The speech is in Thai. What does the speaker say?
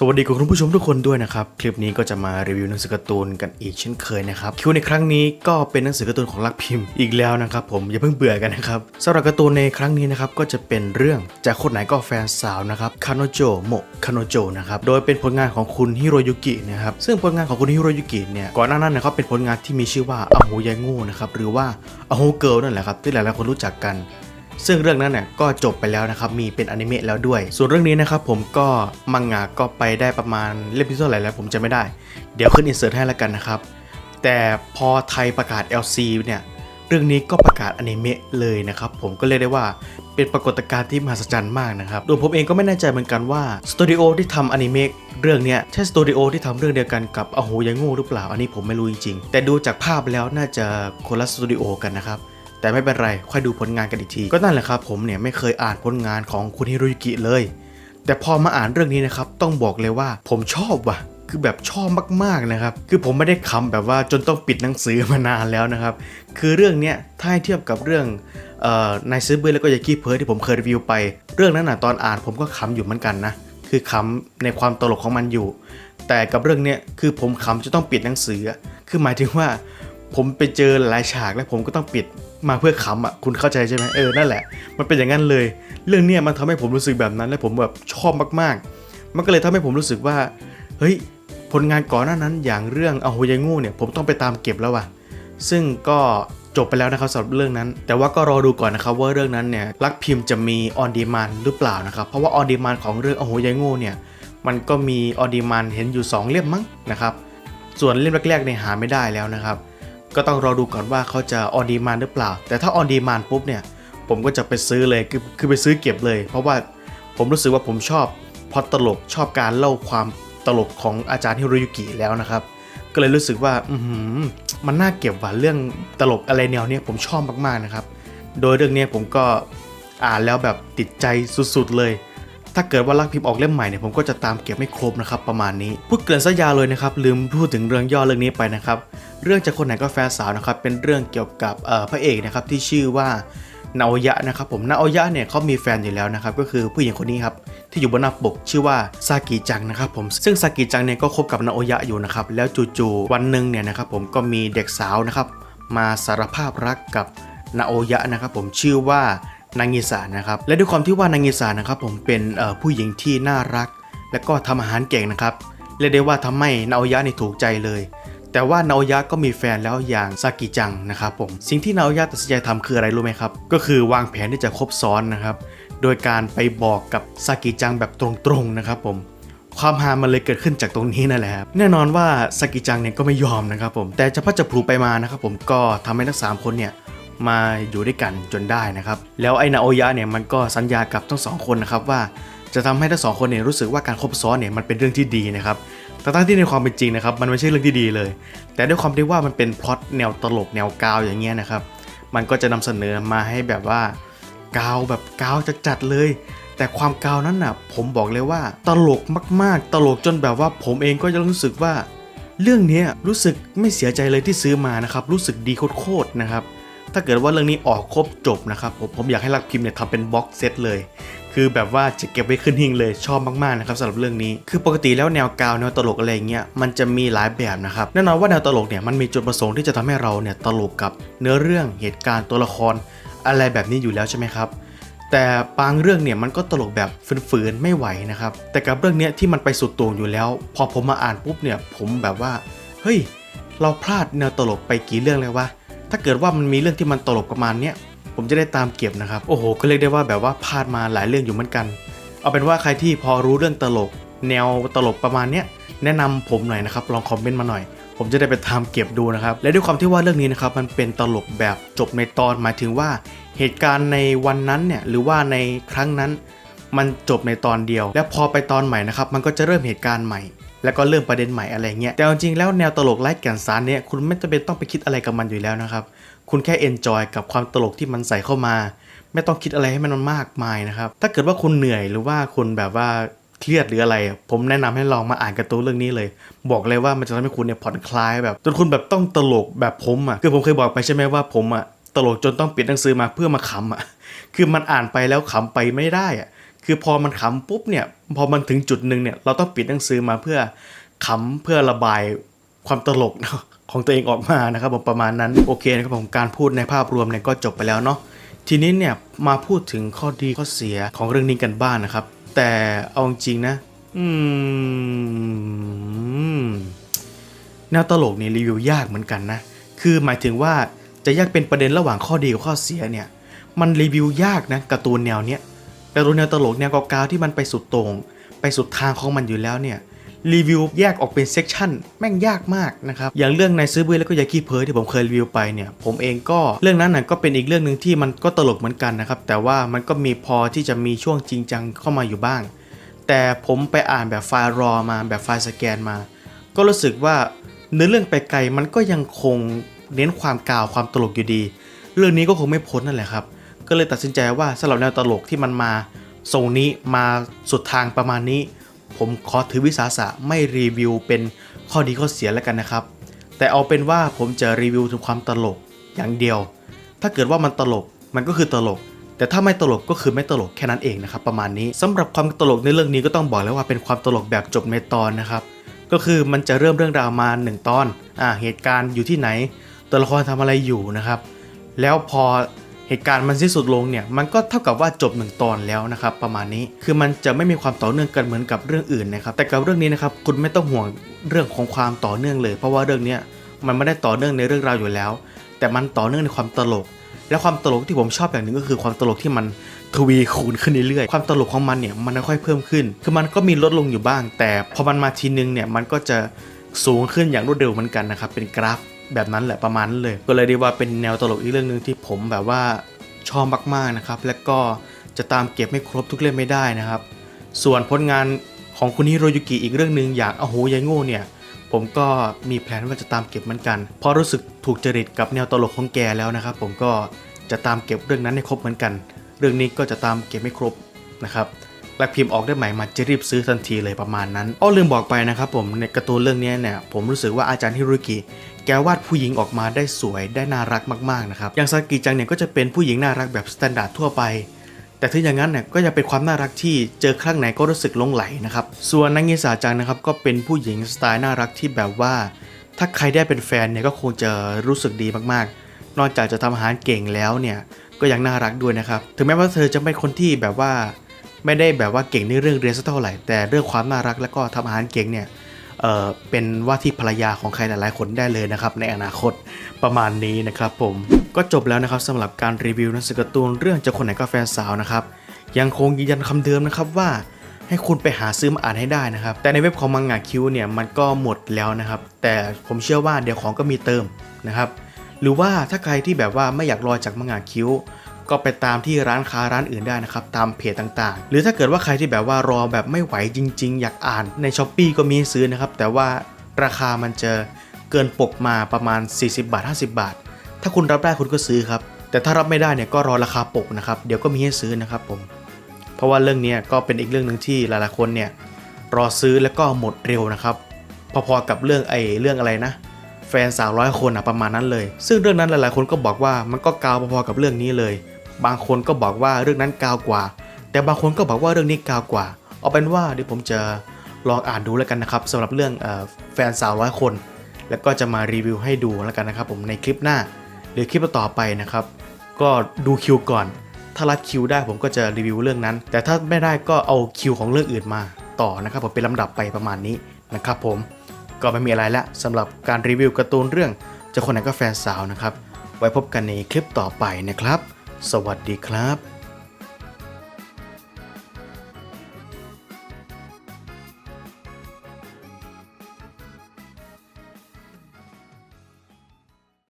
สวัสดีคุณผู้ชมทุกคนด้วยนะครับ คลิปนี้ก็จะมารีวิวหนังสือการ์ตูนกันอีกเช่นเคยนะครับ คิวในครั้งนี้ก็เป็นหนังสือการ์ตูนของลักพิมพ์อีกแล้วนะครับผมอย่าเพิ่งเบื่อกันนะครับสำหรับการ์ตูนในครั้งนี้นะครับก็จะเป็นเรื่องจากคนไหนก็แฟนสาวนะครับคาโนโจโมคาโนโจนะครับโดยเป็นผลงานของคุณฮิโรยุกินะครับซึ่งผลงานของคุณฮิโรยุกิเนี่ยก่อนหน้านั้นนะครับเป็นผลงานที่มีชื่อว่าอโหยายโง่นะครับหรือว่าอโหเกิลนั่นแหละครับที่หลายๆคนรู้จักกัน ซึ่งเรื่องนั้นเนี่ยก็จบไปแล้วนะครับ มีเป็นอนิเมะแล้วด้วย ส่วนเรื่องนี้นะครับผมก็มังงะก็ไปได้ประมาณเล่มที่เท่าไหร่แล้วผมจะไม่ได้ เดี๋ยวขึ้นอินเสิร์ตให้แล้วกันนะครับ แต่พอไทยประกาศ LC เนี่ยเรื่องนี้ก็ประกาศอนิเมะเลยนะครับผมก็เรียกได้ว่าเป็นปรากฏการณ์ที่มหัศจรรย์มากนะครับโดยผมเองก็ไม่แน่ใจเหมือนกันว่าสตูดิโอที่ทำอนิเมะเรื่องเนี้ยใช่สตูดิโอที่ทำเรื่องเดียวกันกับอโหยังโง่หรือเปล่า อันนี้ผมไม่รู้จริงๆ แต่ดูจากภาพแล้วน่าจะคนละสตูดิโอกันนะครับ แต่ไม่เป็นไร ค่อยดูผลงานกันอีกที ก็นั่นแหละครับผมเนี่ยไม่เคยอ่านผลงานของคุณฮิโรยุกิเลย แต่พอมาอ่านเรื่องนี้นะครับ ต้องบอกเลยว่าผมชอบว่ะ คือแบบชอบมากๆนะครับ คือผมไม่ได้คำแบบว่าจนต้องปิดหนังสือมานานแล้วนะครับ คือเรื่องเนี้ยถ้าให้เทียบกับเรื่องออนายซื้อเบอร์แล้วก็ยากี้เพิร์ดที่ผมเคยรีวิวไป เรื่องนั้นน่ะตอนอ่านผมก็ขำอยู่เหมือนกันนะ คือขำในความตลกของมันอยู่ แต่กับเรื่องเนี้ยคือผมขำจะต้องปิดหนังสือ คือหมายถึงว่า ผมไปเจอหลายฉากแล้วผมก็ต้องปิด มาเพื่อขำอะคุณเข้าใจใช่ไหมเออนั่นแหละ มันเป็นอย่างนั้นเลย เรื่องเนี้ยมันทำให้ผมรู้สึกแบบนั้น และผมแบบชอบมากๆ มันก็เลยทำให้ผมรู้สึกว่า เฮ้ย ผลงานก่อนหน้านั้นอย่างเรื่องอโหยายงูเนี่ยผมต้องไปตามเก็บแล้วว่ะ ซึ่งก็จบไปแล้วนะครับสำหรับเรื่องนั้น แต่ว่าก็รอดูก่อนนะครับว่าเรื่องนั้นเนี่ยลักพิมพ์จะมีออนดีมานหรือเปล่านะครับ เพราะว่าออนดีมานของเรื่องอโหยายงูเนี่ยมันก็มีออนดีมานเห็นอยู่สองเล่มมั้งนะครับ ส่วนเล่มแรกๆเนี่ยหาไม่ได้แล้วนะครับ ก็ต้องรอดูก่อนว่าเขาจะออนดีมานหรือเปล่า แต่ถ้าออนดีมานปุ๊บเนี่ย ผมก็จะไปซื้อเลยคือคือไปซื้อเก็บเลย เพราะว่าผมรู้สึกว่าผมชอบพอตลกชอบการเล่าความตลกของอาจารย์ฮิโรยุกิแล้วนะครับ ก็เลยรู้สึกว่าอืมันน่าเก็บว่ะเรื่องตลกอะไรแนวเนี้ยผมชอบมากๆนะครับ โดยเรื่องนี้ผมก็อ่านแล้วแบบติดใจสุดๆเลย ถ้าเกิดว่ารักพิมพ์ออกเล่มใหม่เนี่ยผมก็จะตามเก็บไม่ครบนะครับประมาณนี้พูดเกริ่นซะยาวเลยนะครับลืมพูดถึงเรื่องย่อเรื่องนี้ไปนะครับเรื่องจากคนไหนก็แฟนสาวนะครับเป็นเรื่องเกี่ยวกับพระเอกนะครับที่ชื่อว่านาโอยะนะครับผมนาโอยะเนี่ยเขามีแฟนอยู่แล้วนะครับก็คือผู้หญิงคนนี้ครับที่อยู่บนหน้าปกชื่อว่าซากิจังนะครับผมซึ่งซากิจังเนี่ยก็คบกับนาโอยะอยู่นะครับแล้วจู่ๆวันหนึ่งเนี่ยนะครับผมก็มีเด็กสาวนะครับมาสารภาพรักกับนาโอยะนะครับผมชื่อว่า นางงิสานะครับ และด้วยความที่ว่านางงิสานะครับผมเป็นผู้หญิงที่น่ารัก และก็ทำอาหารเก่งนะครับเรียกได้ว่าทำให้นาโอยะนี่ถูกใจเลย แต่ว่านาโอยะก็มีแฟนแล้วอย่างซากิจังนะครับผมสิ่งที่นาโอยะตัดสินใจทำคืออะไรรู้ไหมครับ ก็คือวางแผนที่จะคบซ้อนนะครับ โดยการไปบอกกับซากิจังแบบตรงๆนะครับผมความฮามันเลยเกิดขึ้นจากตรงนี้นั่นแหละครับแน่นอนว่าสกิจังเนี่ยก็ไม่ยอมนะครับผมแต่จะพัดจะพลูไปมานะครับผมก็ทำให้ทั้งสามคนเนี่ย มาอยู่ด้วยกันจนได้นะครับ แล้วไอนาโอยะเนี่ยมันก็สัญญากับทั้งสองคนนะครับว่าจะทำให้ทั้งสองคนเนี่ยรู้สึกว่าการคบซ้อนเนี่ยมันเป็นเรื่องที่ดีนะครับแต่ทั้งที่ในความเป็นจริงนะครับมันไม่ใช่เรื่องที่ดีเลย แต่ด้วยความที่ว่ามันเป็นพล็อตแนวตลกแนวกาวอย่างเงี้ยนะครับ มันก็จะนำเสนอมาให้แบบว่ากาวแบบกาวจัดๆเลย แต่ความกาวนั้นน่ะผมบอกเลยว่าตลกมากๆ ตลกจนแบบว่าผมเองก็จะรู้สึกว่า เรื่องนี้รู้สึกไม่เสียใจเลยที่ซื้อมานะครับ รู้สึกดีโคตรๆนะครับ ถ้าเกิดว่าเรื่องนี้ออกครบจบนะครับผมผมอยากให้รักพิมพ์เนี่ยทำเป็นบ็อกเซตเลย คือแบบว่าจะเก็บไว้ขึ้นหิ้งเลยชอบมากๆนะครับสำหรับเรื่องนี้ คือปกติแล้วแนวกาวแนวตลกอะไรเงี้ยมันจะมีหลายแบบนะครับแน่นอนว่าแนวตลกเนี่ยมันมีจุดประสงค์ที่จะทำให้เราเนี่ยตลกกับเนื้อเรื่องเหตุการณ์ตัวละคร อะไรแบบนี้อยู่แล้วใช่ไหมครับแต่บางเรื่องเนี่ยมันก็ตลกแบบฝืนๆไม่ไหวนะครับ แต่กับเรื่องเนี้ยที่มันไปสุดโต่งอยู่แล้ว พอผมมาอ่านปุ๊บเนี่ยผมแบบว่า เฮ้ย เราพลาดแนวตลกไปกี่เรื่องเลยวะ ถ้าเกิดว่ามันมีเรื่องที่มันตลกประมาณเนี้ยผมจะได้ตามเก็บนะครับ โอ้โห ก็เรียกได้ว่าแบบว่าพลาดมาหลายเรื่องอยู่เหมือนกัน เอาเป็นว่าใครที่พอรู้เรื่องตลก แนวตลกประมาณเนี้ยแนะนำผมหน่อยนะครับ ลองคอมเมนต์มาหน่อย ผมจะได้ไปตามเก็บดูนะครับ และด้วยความที่ว่าเรื่องนี้นะครับ มันเป็นตลกแบบจบในตอนหมายถึงว่า เหตุการณ์ในวันนั้นเนี่ยหรือว่าในครั้งนั้น มันจบในตอนเดียว แล้วพอไปตอนใหม่นะครับ มันก็จะเริ่มเหตุการณ์ใหม่ แล้วก็เริ่มประเด็นใหม่อะไรเงี้ยแต่จริงๆแล้วแนวตลกไร้แก่นสารเนี่ยคุณไม่จำเป็นต้องไปคิดอะไรกับมันอยู่แล้วนะครับคุณแค่เอนจอยกับความตลกที่มันใส่เข้ามา ไม่ต้องคิดอะไรให้มันมากมายนะครับถ้าเกิดว่าคุณเหนื่อยหรือว่าคุณแบบว่าเครียดหรืออะไร ผมแนะนำให้ลองมาอ่านการ์ตูนเรื่องนี้เลย บอกเลยว่ามันจะทำให้คุณเนี่ยผ่อนคลายแบบจนคุณแบบต้องตลกแบบผมอะคือผมเคยบอกไปใช่ไหมว่าผมอะตลกจนต้องปิดหนังสือมาเพื่อมาขำอะคือมันอ่านไปแล้วขำไปไม่ได้อะ คือพอมันขำปุ๊บเนี่ยพอมันถึงจุดหนึ่งเนี่ยเราต้องปิดหนังสือมาเพื่อขำเพื่อระบายความตลกของตัวเองออกมานะครับผมประมาณนั้นโอเคนะครับผมการพูดในภาพรวมเนี่ยก็จบไปแล้วเนาะทีนี้เนี่ยมาพูดถึงข้อดีข้อเสียของเรื่องนี้กันบ้างนะครับ แต่เอาจริงนะอืมแนวตลกนี่รีวิวยากเหมือนกันนะคือหมายถึงว่าจะแยกเป็นประเด็นระหว่างข้อดีกับข้อเสียเนี่ยมันรีวิวยากนะการ์ตูนแนวเนี้ย การ์ตูนแนวตลกแนวกาวที่มันไปสุดต่งไปสุดทางของมันอยู่แล้วเนี่ยรีวิวแยกออกเป็นเซกชันแม่งยากมากนะครับอย่างเรื่องในซื้อบื้อแล้วก็ยาขี้เพอที่ผมเคยรีวิวไปเนี่ยผมเองก็เรื่องนั้นน่ะก็เป็นอีกเรื่องหนึ่งที่มันก็ตลกเหมือนกันนะครับแต่ว่ามันก็มีพอที่จะมีช่วงจริงจังเข้ามาอยู่บ้าง แต่ผมไปอ่านแบบไฟล์รอมาแบบไฟล์สแกนมา ก็รู้สึกว่าเนื้อเรื่องไปไกลมันก็ยังคงเน้นความกาวความตลกอยู่ดี เรื่องนี้ก็คงไม่พ้นนั่นแหละครับ ก็เลยตัดสินใจว่าสำหรับแนวตลกที่มันมาทรงนี้มาสุดทางประมาณนี้ ผมขอถือวิสาสะไม่รีวิวเป็นข้อดีข้อเสียแล้วกันนะครับ แต่เอาเป็นว่าผมจะรีวิวถึงความตลกอย่างเดียว ถ้าเกิดว่ามันตลกมันก็คือตลก แต่ถ้าไม่ตลกก็คือไม่ตลกแค่นั้นเองนะครับประมาณนี้สำหรับความตลกในเรื่องนี้ก็ต้องบอกแล้วว่าเป็นความตลกแบบจบในตอนนะครับ ก็คือมันจะเริ่มเรื่องราวมาหนึ่งตอนอ่าเหตุการณ์อยู่ที่ไหนตัวละครทำอะไรอยู่นะครับ แล้วพอ เหตุการณ์มันสิ้นสุดลงเนี่ยมันก็เท่ากับว่าจบหนึ่งตอนแล้วนะครับประมาณนี้คือมันจะไม่มีความต่อเนื่องกันเหมือนกับเรื่องอื่นนะครับแต่กับเรื่องนี้นะครับคุณไม่ต้องห่วงเรื่องของความต่อเนื่องเลย เพราะว่าเรื่องนี้มันไม่ได้ต่อเนื่องในเรื่องราวอยู่แล้ว แต่มันต่อเนื่องในความตลก และความตลกที่ผมชอบอย่างหนึ่งก็คือความตลกที่มันทวีคูณขึ้นเรื่อยๆ ความตลกของมันเนี่ยมันค่อยๆเพิ่มขึ้น คือมันก็มีลดลงอยู่บ้าง แต่พอมันมาทีนึงเนี่ยมันก็จะสูงขึ้นอย่างรวดเร็วเหมือนกันนะครับเป็นกราฟ แบบนั้นแหละประมาณนั้นเลย ก็เลยได้ว่าเป็นแนวตลกอีกเรื่องหนึ่งที่ผมแบบว่าชอบมากๆนะครับ และก็จะตามเก็บไม่ครบทุกเล่มไม่ได้นะครับ ส่วนผลงานของคุณฮิโรยุกิอีกเรื่องหนึ่งอย่างอโหยายโง่เนี่ยผมก็มีแผนว่าจะตามเก็บเหมือนกันเพราะรู้สึกถูกจริตกับแนวตลกของแกแล้วนะครับ ผมก็จะตามเก็บเรื่องนั้นให้ครบเหมือนกัน เรื่องนี้ก็จะตามเก็บไม่ครบนะครับ และพิมพ์ออกได้ใหม่มาจะรีบซื้อทันทีเลยประมาณนั้นอ้อลืมบอกไปนะครับผมในการ์ตูนเรื่องนี้เนี่ยผมรู้สึกว่าอาจารย์ฮิรุกิแกวาดผู้หญิงออกมาได้สวยได้น่ารักมากๆนะครับอย่างซากิจังเนี่ยก็จะเป็นผู้หญิงน่ารักแบบสแตนดาร์ดทั่วไปแต่ถึงอย่างนั้นเนี่ยก็ยังเป็นความน่ารักที่เจอครั้งไหนก็รู้สึกลงไหลนะครับ ส่วนนางเงสาจังนะครับก็เป็นผู้หญิงสไตล์น่ารักที่แบบว่า ถ้าใครได้เป็นแฟนเนี่ยก็คงจะรู้สึกดีมากๆ นอกจากจะทำอาหารเก่งแล้วเนี่ยก็ยังน่ารักด้วยนะครับ ถึงแม้ว่าเธอจะเป็นคนที่แบบว่า ไม่ได้แบบว่าเก่งในเรื่องเรียนสักเท่าไหร่ แต่เรื่องความน่ารักแล้วก็ทำอาหารเก่งเนี่ยเออเป็นว่าที่ภรรยาของใครหลายๆคนได้เลยนะครับ ในอนาคตประมาณนี้นะครับผมก็จบแล้วนะครับสำหรับการรีวิวหนังสือการ์ตูนเรื่องเจะคนไหนก็แฟนสาวนะครับยังคงยืนยันคำเดิมนะครับว่าให้คุณไปหาซื้อมาอ่านให้ได้นะครับ แต่ในเว็บของมังงะคิวเนี่ยมันก็หมดแล้วนะครับ แต่ผมเชื่อว่าเดี๋ยวของก็มีเติมนะครับ หรือว่าถ้าใครที่แบบว่าไม่อยากรอจากมังงะคิว ก็ไปตามที่ร้านค้าร้านอื่นได้นะครับตามเพจต่างๆ หรือถ้าเกิดว่าใครที่แบบว่ารอแบบไม่ไหวจริง ๆ อยากอ่านในช้อปปีก็มีให้ซื้อนะครับแต่ว่าราคามันจะเกินปกมาประมาณ 40 บาท 50 บาท ถ้าคุณรับได้คุณก็ซื้อครับแต่ถ้ารับไม่ได้เนี่ยก็รอราคาปกนะครับเดี๋ยวก็มีให้ซื้อนะครับผมเพราะว่าเรื่องนี้ก็เป็นอีกเรื่องหนึ่งที่หลายๆคนเนี่ยรอซื้อแล้วก็หมดเร็วนะครับพอๆกับเรื่องไอ้เรื่องอะไรนะ แฟนสาวร้อยคนอะประมาณนั้นเลย ซึ่งเรื่องนั้นหลายๆคนก็บอกว่ามันก็กาวพอๆกับเรื่องนี้เลย บางคนก็บอกว่าเรื่องนั้นกาวกว่า แต่บางคนก็บอกว่าเรื่องนี้กาวกว่า เอาเป็นว่าเดี๋ยวผมจะลองอ่านดูแล้วกันนะครับสำหรับเรื่องอแฟนสาวร้อยคน แล้วก็จะมารีวิวให้ดูแล้วกันนะครับ ผมในคลิปหน้าหรือคลิปต่อไปนะครับ ก็ดูคิวก่อน ถ้ารัดคิวได้ผมก็จะรีวิวเรื่องนั้น แต่ถ้าไม่ได้ก็เอาคิวของเรื่องอื่นมาต่อนะครับผมเป็นลำดับไปประมาณนี้นะครับ ผมก็ไม่มีอะไรละสำหรับการรีวิวการ์ตูนเรื่องเจะคนไหนก็แฟนสาวนะครับ ไว้พบกันในคลิปต่อไปนะครับ สวัสดีครับ